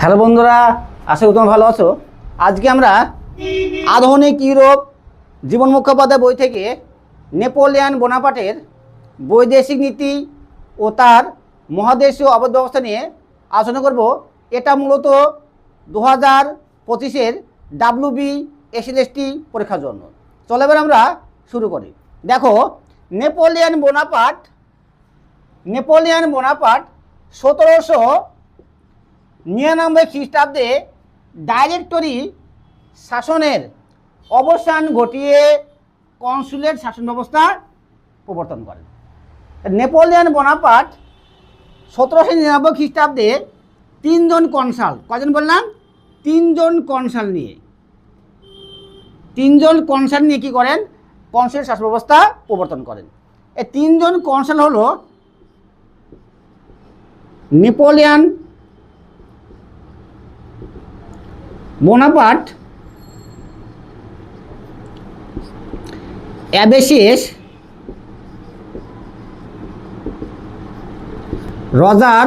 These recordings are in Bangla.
হ্যালো বন্ধুরা, আশা করি তোমরা ভালো আছো। আজকে আমরা আধুনিক ইউরোপ জীবন মুখোপাধ্যায় বই থেকে নেপোলিয়ান বোনাপাটের বৈদেশিক নীতি ও তার মহাদেশীয় অবৈধ ব্যবস্থা নিয়ে আলোচনা করব। এটা মূলত দু হাজার পঁচিশের ডাব্লিউ বি এসএলএসটি পরীক্ষার জন্য। চলো এবার আমরা শুরু করি। দেখো, নেপোলিয়ান বোনাপাট নেপোলিয়ান বোনাপাট সতেরোশো নিরানব্বই খ্রিস্টাব্দে ডাইরেক্টরি শাসনের অবসান ঘটিয়ে কনসুলেট শাসন ব্যবস্থার প্রবর্তন করেন। নেপোলিয়ান বোনাপাট সতেরোশো নিরানব্বই খ্রিস্টাব্দে তিনজন কনসাল কজন বললাম? তিনজন কনসাল নিয়ে। তিনজন কনসাল নিয়ে কী করেন? কনসুলেট শাসন ব্যবস্থা প্রবর্তন করেন। এই তিনজন কনসাল হলো নেপোলিয়ান বোনাপাট অ্যাবেসিস, রজার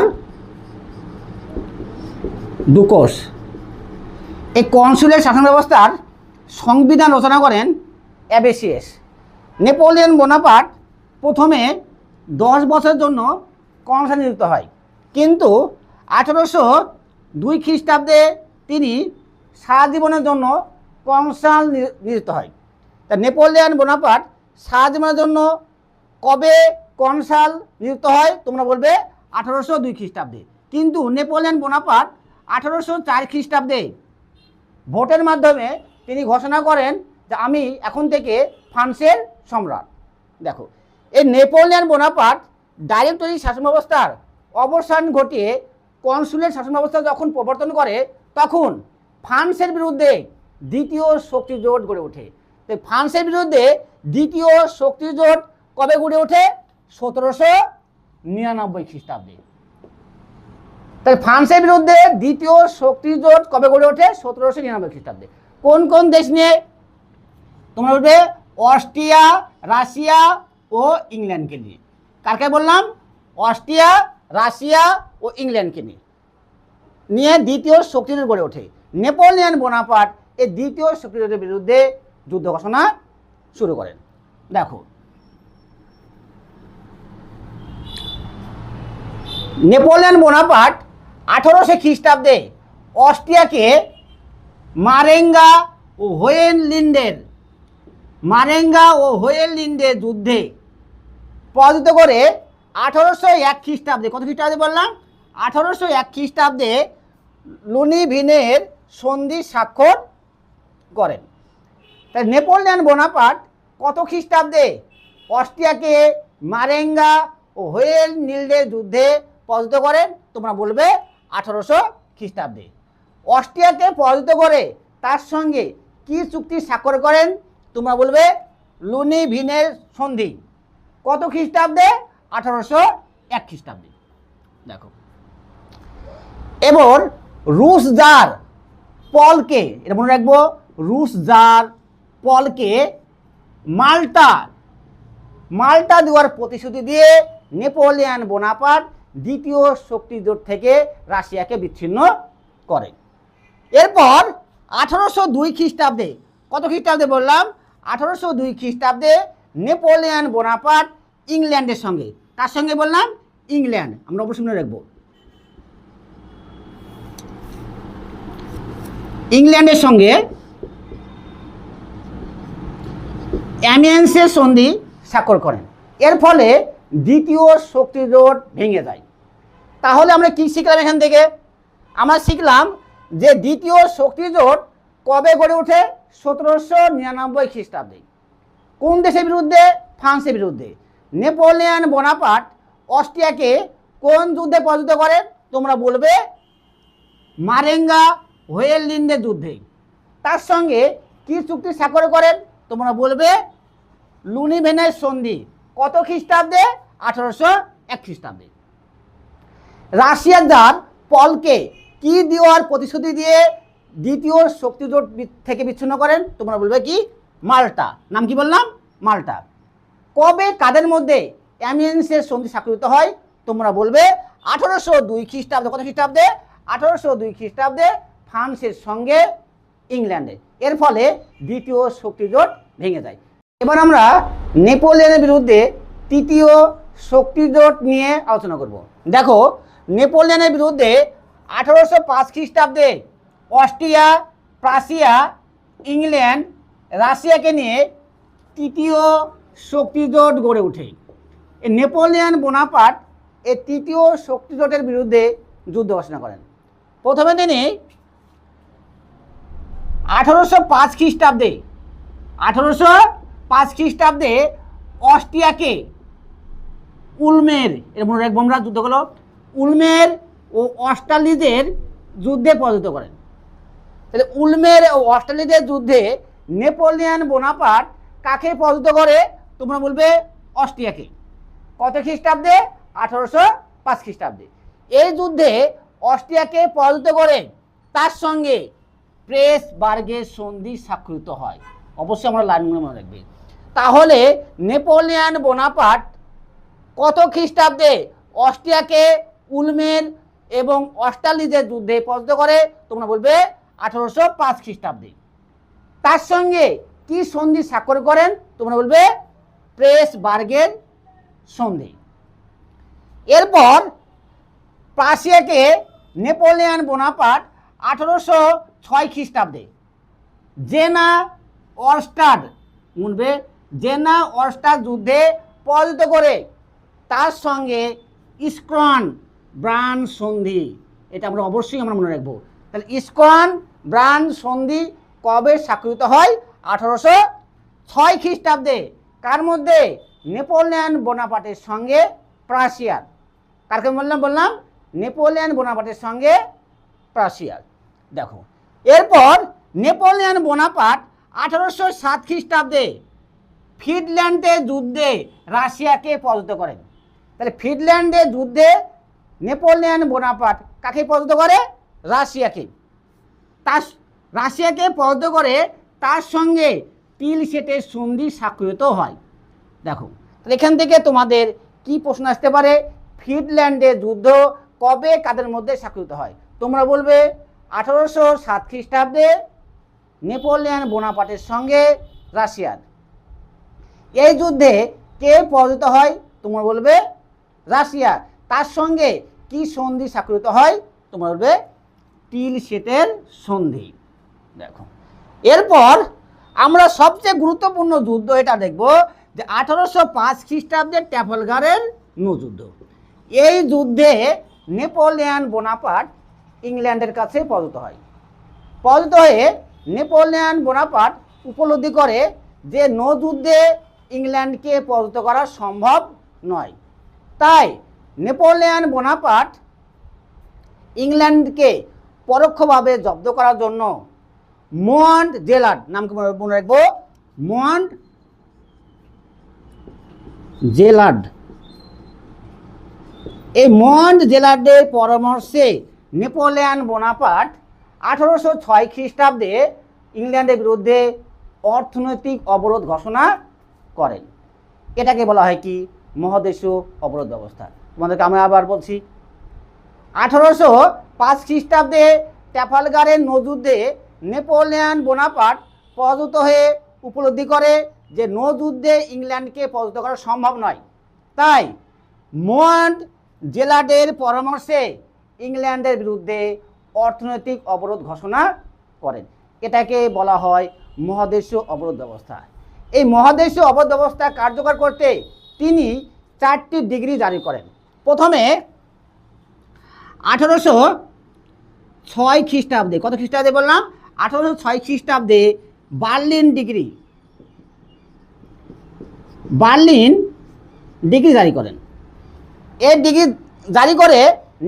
দুকোস এই কনসুলের শাসন ব্যবস্থার সংবিধান রচনা করেন অ্যাবেসিএস নেপোলিয়ন বোনাপাট প্রথমে দশ বছরের জন্য কনসাল নিযুক্ত হয়। কিন্তু আঠারোশো দুই খ্রিস্টাব্দে তিনি সারা জীবনের জন্য কনসাল নিযুক্ত হয়। তা নেপোলিয়ান বোনাপাট সারা জীবনের জন্য কবে কনসাল নিযুক্ত হয় তোমরা বলবে আঠারোশো দুই খ্রিস্টাব্দে। কিন্তু নেপোলিয়ান বোনাপাট আঠারোশো চার খ্রিস্টাব্দে ভোটের মাধ্যমে তিনি ঘোষণা করেন যে আমি এখন থেকে ফ্রান্সের সম্রাট। দেখো, এই নেপোলিয়ান বোনাপাট ডাইরেক্টরি শাসন ব্যবস্থার অবসান ঘটিয়ে কনসুলের শাসন ব্যবস্থা যখন প্রবর্তন করে, তখন ফ্রান্সের বিরুদ্ধে দ্বিতীয় শক্তি জোট গড়ে ওঠে। তো ফ্রান্সের বিরুদ্ধে দ্বিতীয় শক্তি জোট কবে গড়ে ওঠে? সতেরোশো নিরানব্বই খ্রিস্টাব্দে। তাই ফ্রান্সের বিরুদ্ধে দ্বিতীয় শক্তি জোট কবে গড়ে ওঠে? সতেরোশো নিরানব্বই খ্রিস্টাব্দে। কোন কোন দেশ নিয়ে? তোমরা বলবে অস্ট্রিয়া, রাশিয়া ও ইংল্যান্ডকে নিয়ে। কারকে বললাম? অস্ট্রিয়া, রাশিয়া ও ইংল্যান্ডকে নিয়ে। নিয়ে দ্বিতীয় শক্তিজোট গড়ে ওঠে। নেপোলিয়ান বোনাপাট এই দ্বিতীয় শক্তিজোটের বিরুদ্ধে যুদ্ধ ঘোষণা শুরু করেন। দেখো। নেপোলিয়ান বোনাপাট আঠারোশো খ্রিস্টাব্দে অস্ট্রিয়াকে মারেঙ্গা ও হোয়েনলিন্ডের, মারেঙ্গা ও হোয়েনলিন্ডের যুদ্ধে পরাজিত করে আঠারোশো এক খ্রিস্টাব্দে, কত খ্রিস্টাব্দে বললাম? আঠারোশো এক খ্রিস্টাব্দে লুনিভিনের সন্ধি স্বাক্ষর করেন। তাই নেপোলিয়ান বোনাপাট কত খ্রিস্টাব্দে অস্ট্রিয়াকে মারেঙ্গা ও হোয়েল নীলদের যুদ্ধে পরাজিত করেন? তোমরা বলবে আঠারোশো খ্রিস্টাব্দে। অস্ট্রিয়াকে পরাজিত করে তার সঙ্গে কি চুক্তি স্বাক্ষর করেন? তোমরা বলবে লুনি ভিনের সন্ধি। কত খ্রিস্টাব্দে? আঠারোশো এক খ্রিস্টাব্দে। দেখো। এবার রুশ জার পলকে, এটা মনে রাখব, রুশ জার পলকে মাল্টা মাল্টা দেওয়ার প্রতিশ্রুতি দিয়ে নেপোলিয়ান বোনাপাট দ্বিতীয় শক্তি জোট থেকে রাশিয়াকে বিচ্ছিন্ন করে। এরপর আঠারোশো দুই খ্রিস্টাব্দে, কত খ্রিস্টাব্দে বললাম? আঠারোশো দুই খ্রিস্টাব্দে নেপোলিয়ান বোনাপাট ইংল্যান্ডের সঙ্গে। কার সঙ্গে বললাম? ইংল্যান্ড। আমরা অবশ্যই মনে রাখব ইংল্যান্ডের সঙ্গে অ্যামিয়েন্সের সন্ধি স্বাক্ষর করেন। এর ফলে দ্বিতীয় শক্তি জোট ভেঙে যায়। তাহলে আমরা কি শিখলাম এখান থেকে? আমরা শিখলাম যে দ্বিতীয় শক্তি জোট কবে গড়ে ওঠে? সতেরোশো নিরানব্বই খ্রিস্টাব্দে। কোন দেশের বিরুদ্ধে? ফ্রান্সের বিরুদ্ধে। নেপোলিয়ান বোনাপাট অস্ট্রিয়াকে কোন যুদ্ধে পরাজিত করে? তোমরা বলবে মারেঙ্গা হোয়েললিন্ডের যুদ্ধে। তার সঙ্গে কি চুক্তি স্বাক্ষর করেন? তোমরা বলবে লুনিভেনের সন্ধি কত খ্রিস্টাব্দে? আঠারোশো এক খ্রিস্টাব্দে। রাশিয়ার দ্বার পলকে কি দেওয়ার প্রতিশ্রুতি দিয়ে দ্বিতীয় শক্তিজোট থেকে বিচ্ছিন্ন করেন? তোমরা বলবে কি? মাল্টা। নাম কি বললাম? মাল্টা। কবে, কাদের মধ্যে অ্যামিয়েন্সের সন্ধি স্বাক্ষরিত হয়? তোমরা বলবে, আঠারোশো দুই খ্রিস্টাব্দে। কত খ্রিস্টাব্দে? আঠারোশো দুই খ্রিস্টাব্দে ফ্রান্সের সঙ্গে ইংল্যান্ডে। এর ফলে দ্বিতীয় শক্তিজোট ভেঙে যায়। এবার আমরা নেপোলিয়নের বিরুদ্ধে তৃতীয় শক্তিজোট নিয়ে আলোচনা করব। দেখো, নেপোলিয়নের বিরুদ্ধে আঠারোশো পাঁচ খ্রিস্টাব্দে অস্ট্রিয়া, প্রাসিয়া, ইংল্যান্ড, রাশিয়াকে নিয়ে তৃতীয় শক্তিজোট গড়ে ওঠে। নেপোলিয়ন বোনাপার্ট এই তৃতীয় শক্তিজোটের বিরুদ্ধে যুদ্ধ ঘোষণা করেন। প্রথমে তিনি আঠারোশো পাঁচ খ্রিস্টাব্দে, আঠারোশো পাঁচ খ্রিস্টাব্দে অস্ট্রিয়াকে উলমের, এর মনে রাখব আমরা, যুদ্ধ হলো উলমের ও অস্ট্রালিদের যুদ্ধে পরাজিত করেন। তাহলে উলমের ও অস্ট্রেলিয়াদের যুদ্ধে নেপোলিয়ান বোনাপার্ট কাকে পরাজিত করে? তোমরা বলবে অস্ট্রিয়াকে। কত খ্রিস্টাব্দে? আঠারোশো পাঁচ খ্রিস্টাব্দে। এই যুদ্ধে অস্ট্রিয়াকে পরাজিত করে তার সঙ্গে প্রেস বার্গের সন্ধি স্বাক্ষরিত হয়। অবশ্যই আমরা লাইনগুলো মনে রাখবে। তাহলে নেপোলিয়ান বোনাপার্ট কত খ্রিস্টাব্দে অস্ট্রিয়াকে উলমের এবং অস্ট্রালিদের যুদ্ধে পরাজিত করে? তোমরা বলবে আঠারোশো পাঁচ খ্রিস্টাব্দে। তার সঙ্গে কি সন্ধি স্বাক্ষর করেন? তোমরা বলবে প্রেস বার্গের সন্ধি। এরপর প্রাসিয়াকে নেপোলিয়ান বোনাপার্ট আঠারোশো ছয় খ্রিস্টাব্দে। জেনা অরস্টাড শুনবে? জেনা অরস্টার যুদ্ধে পরাজিত করে তার সঙ্গে ইস্কন ব্রান সন্ধি, এটা আমরা অবশ্যই আমরা মনে রাখব। তাহলে ইস্কন ব্রান সন্ধি কবে স্বাক্ষরিত হয়? আঠারোশো ছয় খ্রিস্টাব্দে। কার মধ্যে? নেপোলিয়ান বোনাপার্টের সঙ্গে প্রাসিয়ার। কারকে বললাম? বললাম, নেপোলিয়ান বোনাপার্টের সঙ্গে প্রাসিয়ার। দেখো এরপর নেপোলিয়ান বোনাপাট আঠারোশো সাত খ্রিস্টাব্দে ফিনল্যান্ডের যুদ্ধে রাশিয়াকে পরাজিত করেন তাহলে ফিনল্যান্ডের যুদ্ধে নেপোলিয়ান বোনাপাট কাকে পরাজিত করে? রাশিয়াকে। তার রাশিয়াকে পরাজিত করে তার সঙ্গে তিল সেটের সন্ধি স্বাক্ষরিত হয়। দেখো, তাহলে এখান থেকে তোমাদের কি প্রশ্ন আসতে পারে? ফিনল্যান্ডের যুদ্ধ কবে কাদের মধ্যে স্বাক্ষরিত হয়? তোমরা বলবে আঠারোশো সাত খ্রিস্টাব্দে নেপোলিয়ান বোনাপাটের সঙ্গে রাশিয়ার। এই যুদ্ধে কে পরাজিত হয় তোমরা বলবে রাশিয়া। তার সঙ্গে কি সন্ধি স্বাক্ষরিত হয় তোমরা বলবে তিল সেটের সন্ধি। দেখো, এরপর আমরা সবচেয়ে গুরুত্বপূর্ণ যুদ্ধ এটা দেখব যে আঠারোশো পাঁচ খ্রিস্টাব্দের ট্যাফলগারের নৌযুদ্ধ এই যুদ্ধে নেপোলিয়ান বোনাপার্ট ইংল্যান্ডের কাছে পরাজিত হয়। পদত হয়ে নেপোলিয়ান বোনাপাট উপলব্ধি করে যে নৌযুদ্ধে ইংল্যান্ডকে পরাজিত করা সম্ভব নয়। তাই নেপোলিয়ান বোনাপাট ইংল্যান্ডকে পরোক্ষভাবে জব্দ করার জন্য মন্ট জেলার নামকে মনে- রাখব। মন্ট জেলার্ড। এই মন্ট জেলার্ডের পরামর্শে নেপোলিয়ান বোনাপার্ট আঠারোশো ছয় খ্রিস্টাব্দে ইংল্যান্ডের বিরুদ্ধে অর্থনৈতিক অবরোধ ঘোষণা করেন। এটাকে বলা হয় কি? মহাদেশীয় অবরোধ ব্যবস্থা। তোমাদেরকে আমি আবার বলছি, আঠারোশো পাঁচ খ্রিস্টাব্দে ট্যাফালগারের নৌযুদ্ধে নেপোলিয়ান বোনাপার্ট পরাজিত হয়ে উপলব্ধি করে যে নৌযুদ্ধে ইংল্যান্ডকে পরাজিত করা সম্ভব নয়। তাই মন্ট জেলাডের পরামর্শে ইংল্যান্ডের বিরুদ্ধে অর্থনৈতিক অবরোধ ঘোষণা করেন। এটাকে বলা হয় মহাদেশীয় অবরোধ ব্যবস্থা। এই মহাদেশীয় অবরোধ ব্যবস্থা কার্যকর করতে তিনি চারটি ডিগ্রি জারি করেন। প্রথমে আঠারোশো ছয় খ্রিস্টাব্দে, কত খ্রিস্টাব্দে বললাম? আঠারোশো ছয় খ্রিস্টাব্দে বার্লিন ডিগ্রি বার্লিন ডিগ্রি জারি করেন। এই ডিগ্রি জারি করে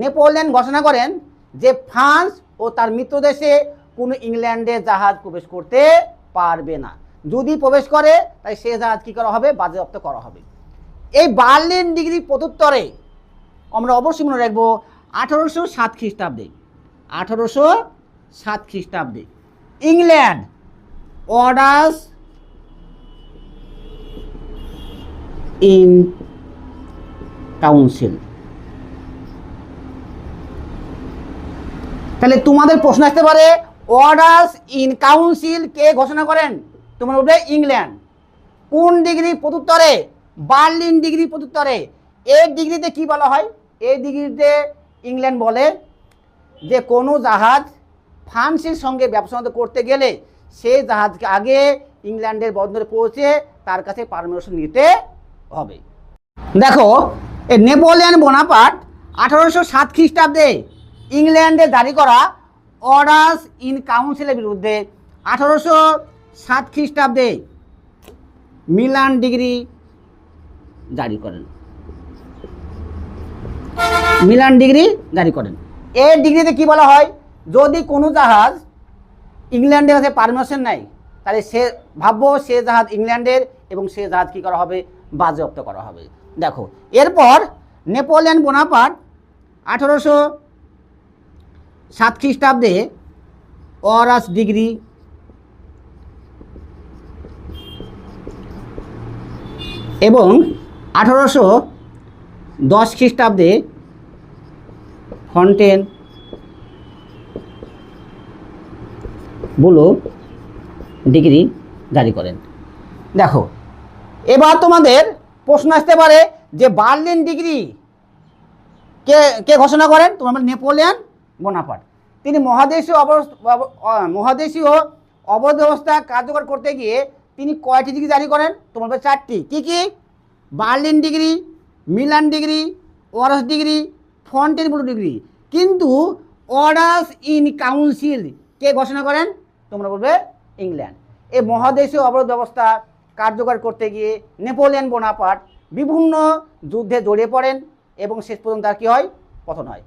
নেপোলিয়ন ঘোষণা করেন যে ফ্রান্স ও তার মিত্র দেশে কোনো ইংল্যান্ডে জাহাজ প্রবেশ করতে পারবে না। যদি প্রবেশ করে, তাই সে জাহাজ কী করা হবে? বাজেয়াপ্ত করা হবে। এই বার্লিন ডিগ্রি প্রত্যুত্তরে আমরা অবশ্যই মনে রাখব, আঠারোশো সাত খ্রিস্টাব্দে, আঠারোশো সাত খ্রিস্টাব্দে ইংল্যান্ড অর্ডার্স ইন কাউন্সিল। তাহলে তোমাদের প্রশ্ন আসতে পারে অর্ডার্স ইন কাউন্সিল কে ঘোষণা করেন? তোমার উঠবে ইংল্যান্ড। কোন ডিগ্রি প্রত্যুত্তরে? বার্লিন ডিগ্রি প্রত্যুত্তরে। এই ডিগ্রিতে কি বলা হয়? এই ডিগ্রিতে ইংল্যান্ড বলে যে, কোনো জাহাজ ফ্রান্সের সঙ্গে ব্যবসা করতে গেলে সেই জাহাজকে আগে ইংল্যান্ডের বন্দরে পৌঁছে তার কাছে পারমিশন নিতে হবে। দেখো নেপোলিয়ান বোনাপাট আঠারোশো সাত খ্রিস্টাব্দে ইংল্যান্ডে জারি করা অর্ডার্স ইন কাউন্সিলের বিরুদ্ধে আঠারোশো সাত খ্রিস্টাব্দে মিলান ডিগ্রি জারি করেন। মিলান ডিগ্রি জারি করেন। এই ডিগ্রিতে কি বলা হয়? যদি কোনো জাহাজ ইংল্যান্ডের কাছে পারমিশন নেয় তাহলে সে ভাববো সে জাহাজ ইংল্যান্ডের এবং সে জাহাজ কী করা হবে? বাজেয়াপ্ত করা হবে। দেখো, এরপর নেপোলিয়ান বোনাপাট আঠেরোশো সাত খ্রিস্টাব্দে অরাস ডিগ্রি এবং আঠেরোশো দশ খ্রিস্টাব্দে ফন্টেন বুলো ডিগ্রি জারি করেন। দেখো, এবার তোমাদের প্রশ্ন আসতে পারে যে বার্লিন ডিগ্রি কে কে ঘোষণা করেন? তোমার নেপোলিয়ান বোনাপার্ট। তিনি মহাদেশীয় মহাদেশীয় অবরোধ ব্যবস্থা কার্যকর করতে গিয়ে তিনি কয়টি ডিগ্রি জারি করেন? তোমার বলবে চারটি। কি কি? Berlin decree, Milan decree, Warsaw decree Fontainebleau decree. কিন্তু অর্ডার্স ইন কাউন্সিল কে ঘোষণা করেন? তোমরা বলবে ইংল্যান্ড। এই মহাদেশীয় অবরোধ ব্যবস্থা কার্যকর করতে গিয়ে নেপোলিয়ান বোনাপার্ট বিভিন্ন যুদ্ধে জড়িয়ে পড়েন এবং শেষ পর্যন্ত তার কী হয়? পতন হয়।